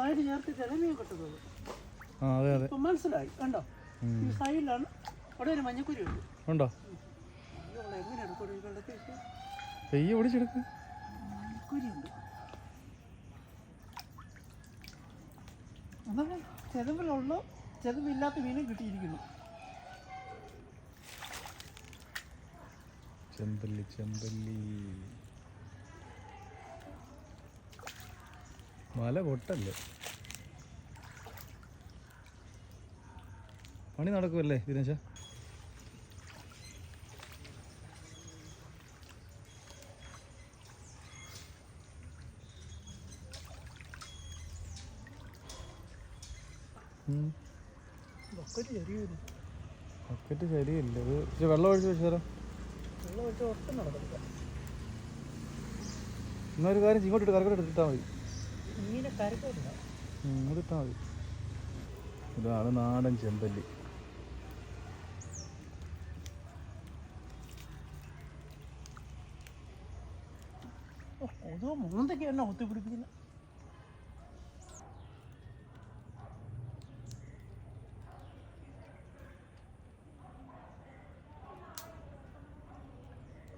Side ചേർത്ത് ചിലമീൻ കിട്ടുന്നത്. ആ അതെ അതെ. ഇപ്പം മനസ്സിലായി. കണ്ടോ? ഈ സൈഡിലാണ് അവിടെ ഒരു മഞ്ഞക്കുരി ഉണ്ട്. ഉണ്ടോ? ഇതുള്ള എങ്ങനെ എടുക്കും ഈ വെള്ളത്തിൽ പെയ്യ ഓടിച്ചെടുക്ക് കുരിയുണ്ട് അതാണ് ചെതമ്പിലുള്ള ചെതമ്പില്ലാത്ത മീനും കിട്ടിയിരിക്കുന്നു. ചെമ്പല്ലി ചെമ്പല്ലി. മല പൊട്ടല്ലേ? പണി നടക്കുമല്ലേ ദിനേശ? ബക്കറ്റ് ശരിയില്ല ഇത് വെള്ളം ഒഴിച്ച് വെച്ചാലോ വെള്ളം ഒഴിച്ച് ഒട്ടും നടക്കില്ല എന്നാ ഒരു കാര്യം ഇങ്ങോട്ട് കറക്കട്ട് എടുത്തിട്ടാൽ മതി. ഉം, മതി. ഇതാണ് നാടൻ ചെമ്പല്ലി. കൊതുക് മൂന്നൊക്കെ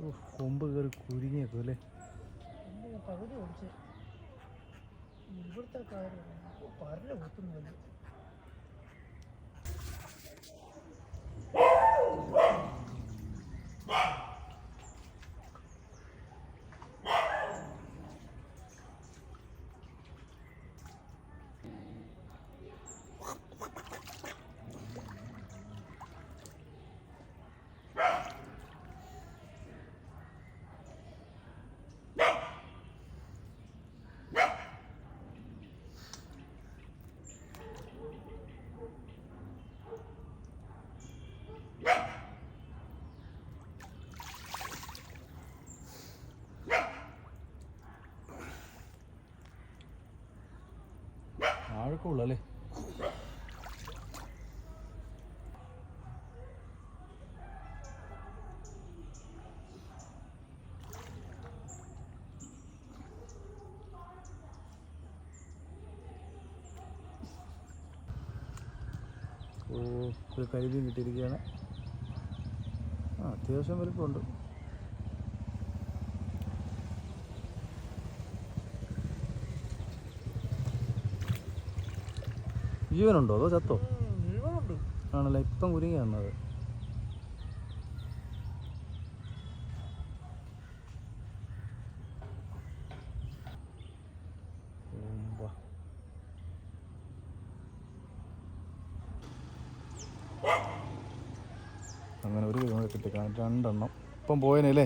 ഉഫ്, കൊമ്പ് കയറി കുരുങ്ങിയൊക്കെ അല്ലേ? പകുതി ഓടിച്ച് ഇവിടുത്തെ കാര്യം പരല കുത്തുന്നില്ല ആഴക്കമുള്ള അല്ലേ ഓ ഒരു കരുതി കിട്ടിയിരിക്കുകയാണ്. ആ അത്യാവശ്യം വലിപ്പമുണ്ട്. ജീവനുണ്ടോ അതോ ചത്തോ? ജീവനുണ്ട്. ആണല്ലേ ഇപ്പം കുരുങ്ങി വന്നത്. അങ്ങനെ ഒരു കിലോമീറ്റർ കിട്ടി കാരണം രണ്ടെണ്ണം. ഇപ്പം പോയനല്ലേ